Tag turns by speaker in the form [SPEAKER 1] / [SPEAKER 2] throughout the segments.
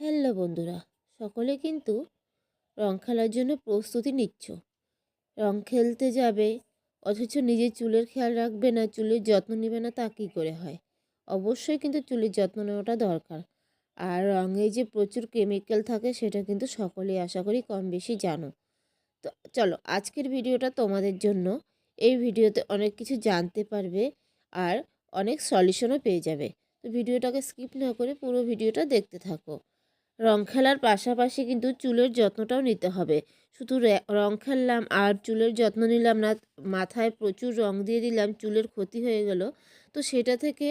[SPEAKER 1] Hello বন্ধুরা, সকলে কিন্তু রং খেলার জন্য প্রস্তুতি নিচ্ছ। রং খেলতে যাবে, অথচ নিজের চুলের খেয়াল রাখবে না, চুলের যত্ন নেবে না, তা কী করে হয়? অবশ্যই কিন্তু চুলের যত্ন নেওয়াটা দরকার। আর রঙে যে প্রচুর কেমিক্যাল থাকে, সেটা কিন্তু সকলেই আশা করি কম বেশি জানো। তো চলো, আজকের ভিডিওটা তোমাদের জন্য। এই ভিডিওতে অনেক কিছু জানতে পারবে আর অনেক সলিউশনও পেয়ে যাবে। তো ভিডিওটাকে স্কিপ না করে পুরো ভিডিওটা দেখতে থাকো। রং খেলার পাশাপাশি কিন্তু চুলের যত্নটাও নিতে হবে। শুধু রং খেললাম আর চুলের যত্ন নিলাম না, মাথায় প্রচুর রং দিয়ে দিলাম, চুলের ক্ষতি হয়ে গেল। তো সেটা থেকে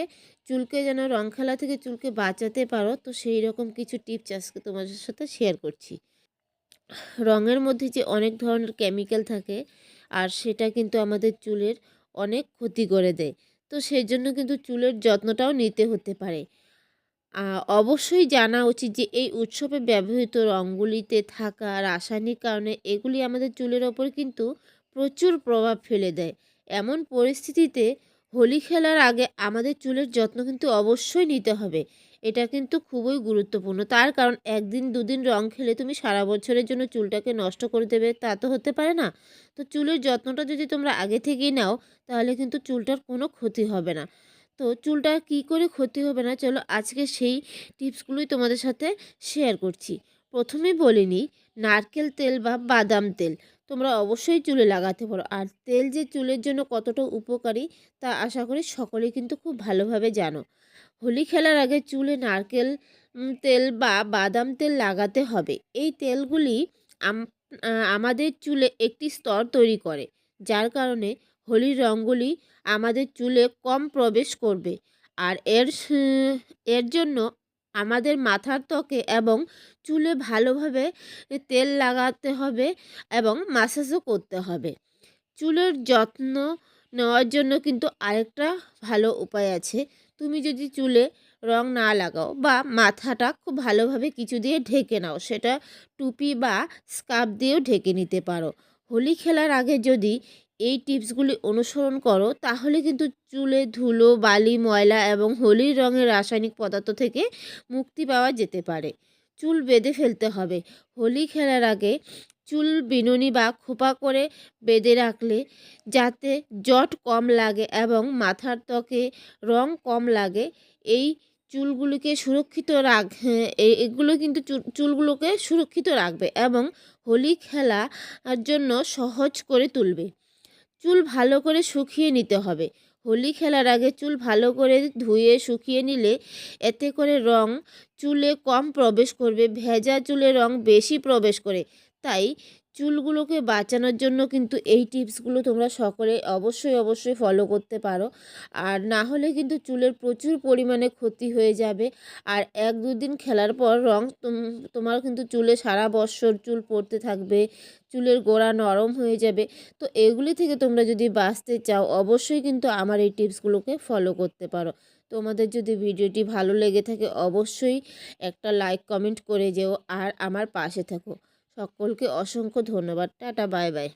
[SPEAKER 1] চুলকে যেন, রং খেলা থেকে চুলকে বাঁচাতে পারো, তো সেই রকম কিছু টিপস আজকে তোমাদের সাথে শেয়ার করছি। রঙের মধ্যে যে অনেক ধরনের কেমিক্যাল থাকে, আর সেটা কিন্তু আমাদের চুলের অনেক ক্ষতি করে দেয়। তো সেই জন্য কিন্তু চুলের যত্নটাও নিতে হতে পারে। অবশ্যই জানা উচিত যে এই উৎসবে ব্যবহৃত রঙগুলিতে থাকা রাসায়নিক কারণে এগুলি আমাদের চুলের ওপর কিন্তু প্রচুর প্রভাব ফেলে দেয়। এমন পরিস্থিতিতে হোলি খেলার আগে আমাদের চুলের যত্ন কিন্তু অবশ্যই নিতে হবে। এটা কিন্তু খুবই গুরুত্বপূর্ণ। তার কারণ একদিন, দুদিন রং খেলে তুমি সারা বছরের জন্য চুলটাকে নষ্ট করে দেবে, তা তো হতে পারে না। তো চুলের যত্নটা যদি তোমরা আগে থেকেই নাও, তাহলে কিন্তু চুলটার কোনো ক্ষতি হবে না। তো চুলটা কি করে ক্ষতি হবে না? চলো আজকে সেই টিপসগুলোই তোমাদের সাথে শেয়ার করছি। প্রথমেই বলিনি নারকেল তেল বা বাদাম তেল তোমরা অবশ্যই চুলে লাগাতে পারো। আর তেল যে চুলের জন্য কতটা উপকারী তা আশা করি সকলেই কিন্তু খুব ভালোভাবে জানো। হোলি খেলার আগে চুলে নারকেল তেল বা বাদাম তেল লাগাতে হবে। এই তেলগুলি আমাদের চুলে একটি স্তর তৈরি করে, যার কারণে হোলির রঙগুলি আমাদের চুলে কম প্রবেশ করবে। আর এর এর জন্য আমাদের মাথার ত্বকে এবং চুলে ভালোভাবে তেল লাগাতে হবে এবং মাসাজও করতে হবে। চুলের যত্ন নেওয়ার জন্য কিন্তু আরেকটা ভালো উপায় আছে। তুমি যদি চুলে রং না লাগাও বা মাথাটা খুব ভালোভাবে কিছু দিয়ে ঢেকে নাও, সেটা টুপি বা স্কার্ফ দিয়েও ঢেকে নিতে পারো। হোলি খেলার আগে যদি এই টিপসগুলি অনুসরণ করো, তাহলে কিন্তু চুলে ধুলো, বালি, ময়লা এবং হোলির রঙের রাসায়নিক পদার্থ থেকে মুক্তি পাওয়া যেতে পারে। চুল বেঁধে ফেলতে হবে। হোলি খেলার আগে চুল বিনুনি বা খোপা করে বেঁধে রাখলে যাতে জট কম লাগে এবং মাথার ত্বকে রং কম লাগে, এই চুলগুলিকে সুরক্ষিত রাখ এগুলো কিন্তু চুলগুলোকে সুরক্ষিত রাখবে এবং হোলি খেলার জন্য সহজ করে তুলবে। চুল ভালো করে শুকিয়ে নিতে হবে। হোলি খেলার আগে চুল ভালো করে ধুয়ে শুকিয়ে নিলে এতে করে রং চুলে কম প্রবেশ করবে, ভেজা চুলে রং বেশি প্রবেশ করে। তাই চুলগুলোকে বাঁচানোর জন্য কিন্তু এই টিপসগুলো তোমরা সকলে অবশ্যই অবশ্যই ফলো করতে পারো। আর না হলে কিন্তু চুলের প্রচুর পরিমাণে ক্ষতি হয়ে যাবে। আর এক দুদিন খেলার পর রং তোমার কিন্তু চুলে সারা বছর চুল পড়তে থাকবে, চুলের গোড়া নরম হয়ে যাবে। তো এগুলি থেকে তোমরা যদি বাঁচতে চাও, অবশ্যই কিন্তু আমার এই টিপসগুলোকে ফলো করতে পারো। তোমাদের যদি ভিডিওটি ভালো লেগে থাকে, অবশ্যই একটা লাইক কমেন্ট করে যেও। আর আমার পাশে থাকো। সকলকে অসংখ্য ধন্যবাদ। Tata bye bye.